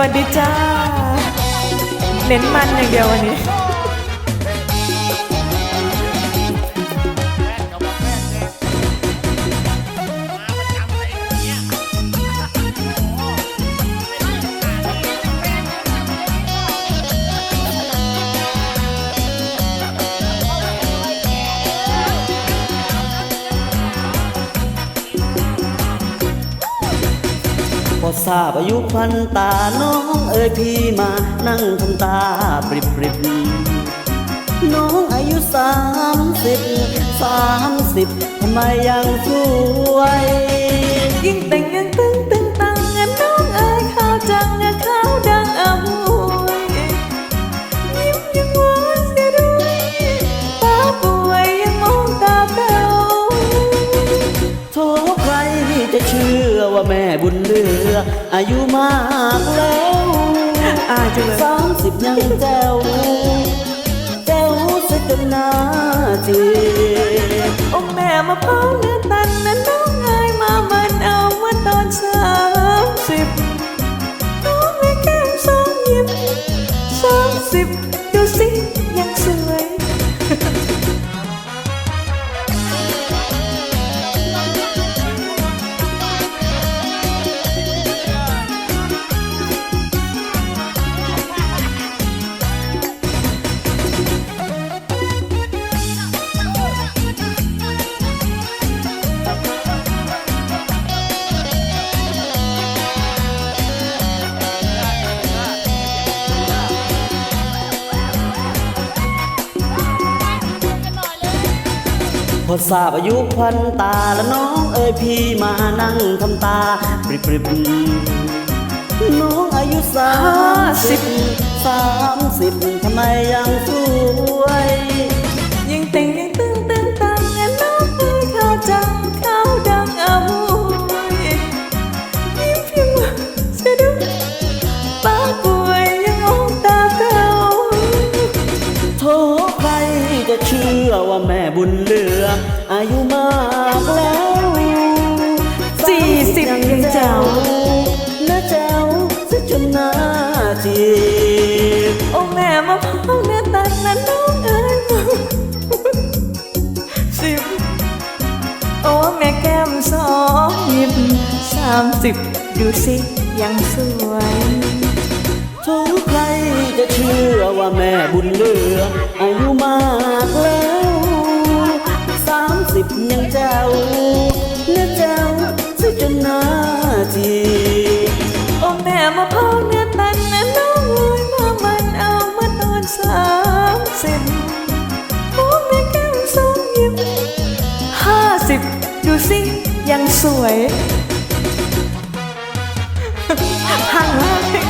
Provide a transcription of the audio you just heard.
วัสดีจ้า เน้นมันอย่างเดียววันนี้ ทราบอายุพันตาน้องเอ่ยพี่มานั่งทำตาปริบปริบน้องอายุสามสิบสามสิบทำไมยังสวยยิ่งแต่งยังตึงตึ บุญเลือ อายุมากแล้วอายจังเลยสามสิบยังแจ้วแจ้วซะจนหน้าจีโอ้แม่มาเผาเนื้อตันนั้นน้องเอ้ยมามันเอาเมื่อตอนสามสิบน้องไม่แก้มสองยิ้มสามสิบ พอทราบอายุควันตาแล้วน้องเอ้ยพี่มานั่งทำตาปริบปริบน้องอายุสามสิบสามสิบทำไมยังส จะเชื่อว่าแม่บุญเหลือ อายุมากแล้วสี่สิบยังเจ้านะเจ้าสิจนหน้าจีบโอ้แม่มาเผาเนื้อตันนั้นน้องเอ้ยสิบโอ้แม่แก้มสองหยิบสามสิบดูสิยังสวยทุกใครจะเชื่อว่าแม่บุญเหลืออายุมาก ดูสิยังสวยหันมา